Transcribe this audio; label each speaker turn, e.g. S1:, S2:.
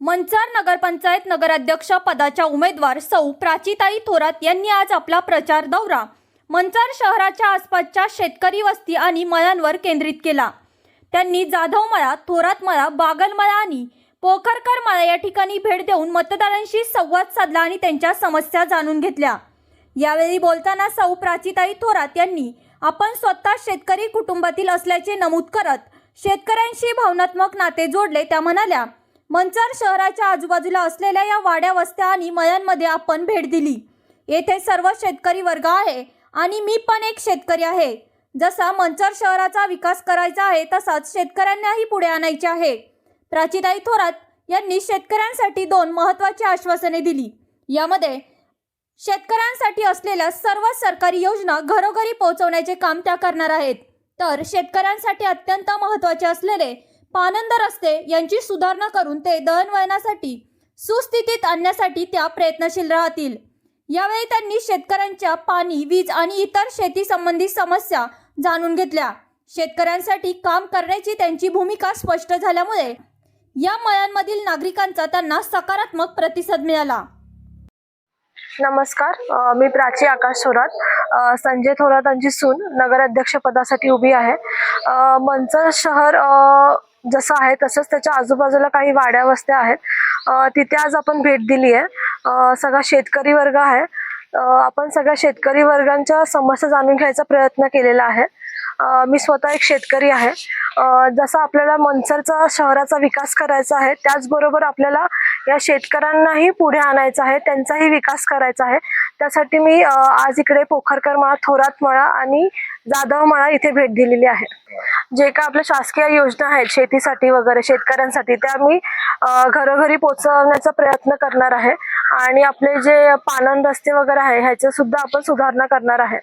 S1: मंचार नगरपंचायत नगराध्यक्ष पदाच्या उमेदवार सौ प्राचीताई थोरात यांनी आज आपला प्रचार दौरा. मंचार शहराच्या आसपासच्या शेतकरी वस्ती आणि मळ्यांवर केंद्रित केला. त्यांनी जाधव मळा थोरात मळा बागल मळा आणि पोखरकर मळा या ठिकाणी भेट देऊन मतदारांशी संवाद साधला आणि त्यांच्या समस्या जाणून घेतल्या. यावेळी बोलताना सौ प्राचीताई थोरात यांनी आपण स्वतः शेतकरी कुटुंबातील असल्याचे नमूद करत शेतकऱ्यांशी भावनात्मक नाते जोडले त्या म्हणाल्या. मंचर शहराच्या आजूबाजूला असलेल्या या वाड्या वस्त्या आणि मळ्यांमध्ये आपण भेट दिली. येथे सर्व शेतकरी वर्ग आहे आणि मी पण एक शेतकरी आहे. जसा मंचर शहराचा विकास करायचा आहे तसाच शेतकऱ्यांनाही पुढे आणायचे आहे. प्राचीताई थोरात यांनी शेतकऱ्यांसाठी दोन महत्त्वाची आश्वासने दिली. यामध्ये शेतकऱ्यांसाठी असलेल्या सर्व सरकारी योजना घरोघरी पोहोचवण्याचे काम त्या करणार आहेत. तर शेतकऱ्यांसाठी अत्यंत महत्त्वाचे असलेले पानंद रस्ते यांची सुधारणा करून ते दळणवळणासाठी सुस्थितीत आणण्यासाठी त्या प्रयत्नशील राहतील. यावेळी त्यांनी शेतकऱ्यांच्या पाणी वीज आणि इतर शेती संबंधी समस्या जाणून घेतल्या. शेतकऱ्यांसाठी काम करण्याची त्यांची भूमिका स्पष्ट झाल्यामुळे या मळ्यांमधील नागरिकांचा त्यांना सकारात्मक प्रतिसाद मिळाला.
S2: नमस्कार मी प्राची आकाश थोरात. संजय थोरातांची सून नगराध्यक्ष पदासाठी उभी आहे. मंच मंचर शहर आ... जसं आहे तसंच त्याच्या आजूबाजूला काही वाड्या वस्त्या आहेत. तिथे आज आपण भेट दिली आहे सगळा शेतकरी वर्ग आहे. आपण सगळ्या शेतकरी वर्गांच्या समस्या जाणून घ्यायचा प्रयत्न केलेला आहे. मी स्वतः एक शेतकरी आहे. जसा आपल्याला मनसरचा शहराचा विकास करायचा आहे त्याचबरोबर आपल्याला या शेतकऱ्यांनाही पुढे आणायचं आहे त्यांचाही विकास करायचा आहे. त्यासाठी मी आज इकडे पोखरकर मळा थोरात मळा आणि जाधव मळा इथे भेट दिलेली आहे. जे काय आपल्या शासकीय योजना आहेत शेतीसाठी वगैरे शेतकऱ्यांसाठी त्या मी घरोघरी पोहोचवण्याचा प्रयत्न करणार आहे. आणि आपले जे पानन रस्ते वगैरे आहे ह्याच्या सुद्धा आपण सुधारणा करणार आहे.